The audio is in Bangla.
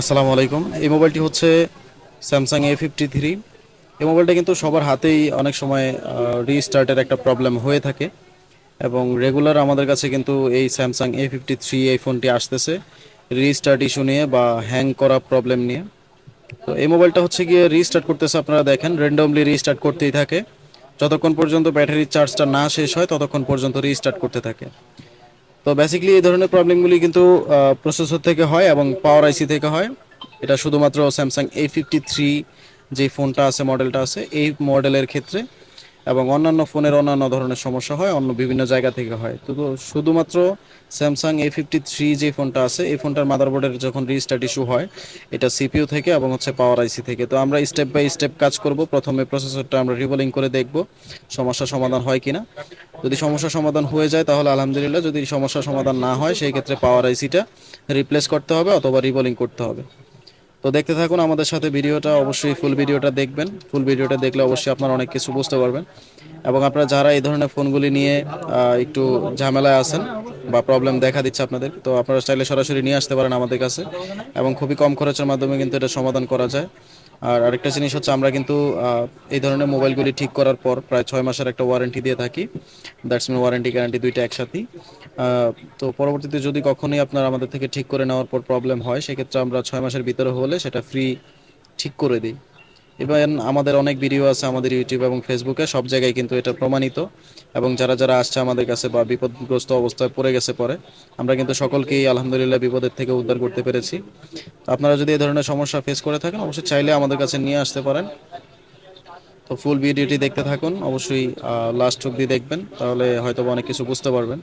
আসসালামু আলাইকুম। এই মোবাইলটি হচ্ছে স্যামসাং এ ফিফটি থ্রি এই মোবাইলটা কিন্তু সবার হাতেই অনেক সময় রিস্টার্টের একটা প্রবলেম হয়ে থাকে এবং রেগুলার আমাদের কাছে কিন্তু এই স্যামসাং এ ফিফটি থ্রি এই ফোনটি আসতেছে রিস্টার্ট ইস্যু নিয়ে বা হ্যাং করা প্রবলেম নিয়ে। তো এই মোবাইলটা হচ্ছে গিয়ে রিস্টার্ট করতেছে, আপনারা দেখেন র্যান্ডমলি রিস্টার্ট করতেই থাকে। যতক্ষণ পর্যন্ত ব্যাটারির চার্জটা না শেষ হয়, ততক্ষণ পর্যন্ত রিস্টার্ট করতে থাকে। তো বেসিক্যালি এই ধরনের প্রবলেমগুলি কিন্তু প্রসেসর থেকে হয় এবং পাওয়ার আইসি থেকে হয়। এটা শুধুমাত্র স্যামসাং এ ফিফটি থ্রি যে ফোনটা আছে মডেলটা আছে, এই মডেলের ক্ষেত্রে এবং অন্যান্য ফোনের অন্যান্য ধরনের সমস্যা হয়, অন্য বিভিন্ন জায়গা থেকে হয়। তো শুধুমাত্র স্যামসাং এ ফিফটি থ্রি যে ফোনটা আছে, এই ফোনটার মাদারবোর্ডের যখন রিস্টার্ট ইস্যু হয়, এটা সিপিইউ থেকে এবং হচ্ছে পাওয়ার আইসি থেকে। তো আমরা স্টেপ বাই স্টেপ কাজ করব। প্রথমে প্রসেসরটা আমরা রিবোলিং করে দেখব, সমস্যা সমাধান হয় কিনা। যদি সমস্যা সমাধান হয়ে যায়, তাহলে আলহামদুলিল্লাহ। যদি সমস্যা সমাধান না হয়, সেই ক্ষেত্রে পাওয়ার আইসিটা রিপ্লেস করতে হবে অথবা রিবোলিং করতে হবে। তো দেখতে থাকুন, আমাদের সাথে ভিডিওটা অবশ্যই ফুল ভিডিওটা দেখবেন। ফুল ভিডিওটা দেখলে অবশ্যই আপনার অনেক কিছু বুঝতে পারবেন। এবং আপনারা যারা এই ধরনের ফোনগুলি নিয়ে একটু ঝামেলায় আছেন বা প্রবলেম দেখা দিচ্ছে আপনাদের, তো আপনারা চাইলে সরাসরি নিয়ে আসতে পারেন আমাদের কাছে। এবং খুবই কম খরচের মাধ্যমে কিন্তু এটা সমাধান করা যায়। আর আরেকটা জিনিস হচ্ছে আমরা কিন্তু এই ধরনের মোবাইলগুলি ঠিক করার পর প্রায় ছয় মাসের একটা ওয়ারেন্টি দিয়ে থাকি। দ্যাটস মিন ওয়ারেন্টি গ্যারান্টি দুইটা একসাথেই। তো পরবর্তীতে যদি কখনোই আপনার আমাদের থেকে ঠিক করে নেওয়ার পর প্রবলেম হয়, সেক্ষেত্রে আমরা ছয় মাসের ভিতরে হলে সেটা ফ্রি ঠিক করে দিই। এবং আমাদের অনেক ভিডিও আছে আমাদের ইউটিউব এবং ফেসবুকে সব জায়গায় কিন্তু এটা প্রমাণিত। এবং যারা যারা আসছে আমাদের কাছে বা বিপদগ্রস্ত অবস্থায় পড়ে গেছে পরে, আমরা কিন্তু সকলকেই আলহামদুলিল্লাহ বিপদের থেকে উদ্ধার করতে পেরেছি। আপনারা যদি এই ধরনের সমস্যা ফেস করে থাকেন, অবশ্যই চাইলে আমাদের কাছে নিয়ে আসতে পারেন। তো ফুল ভিডিওটি দেখতে থাকুন, অবশ্যই লাস্ট অব্দি দেখবেন, তাহলে হয়তো অনেক কিছু বুঝতে পারবেন।